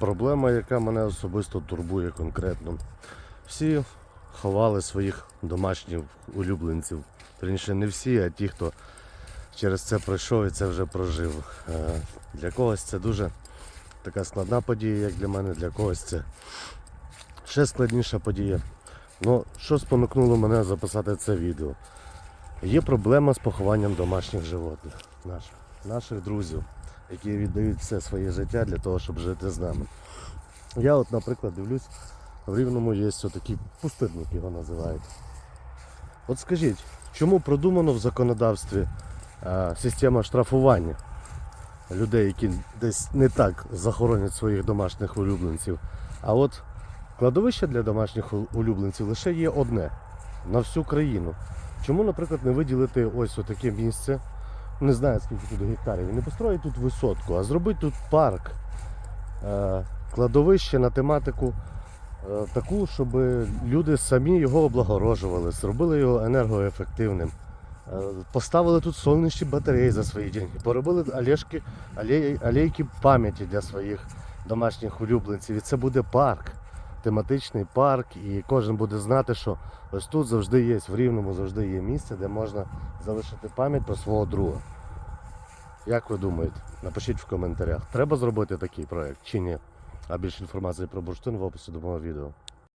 проблема, яка мене особисто турбує конкретно. Всі ховали своїх домашніх улюбленців. Верніше не всі, а ті, хто через це пройшов і це вже прожив. Е, Для когось це дуже така складна подія, як для мене, для когось це ще складніша подія. Ну, що спонукнуло мене записати це відео? Є проблема з похованням домашніх животних, наших, наших друзів, які віддають все своє життя для того, щоб жити з нами. Я от, наприклад, дивлюсь, в Рівному є такий пустирник, його називають. От скажіть, чому продумано в законодавстві е, система штрафування людей, які десь не так захоронять своїх домашніх улюбленців? А от кладовище для домашніх улюбленців лише є одне на всю країну. Чому, наприклад, не виділити ось таке місце? Не знаю, скільки тут гектарів. і Не построїть тут висотку, а зробити тут парк, е, кладовище на тематику е, таку, щоб люди самі його облагорожували, зробили його енергоефективним. Е, Поставили тут сонячні батареї за свої деньги, поробили алейки пам'яті для своїх домашніх улюбленців. І це буде парк, тематичний парк, і кожен буде знати, що ось тут завжди є, в Рівному завжди є місце, де можна залишити пам'ять про свого друга. Як ви думаєте? Напишіть в коментарях, треба зробити такий проект чи ні. А більше інформації про бурштин в описі до мого відео.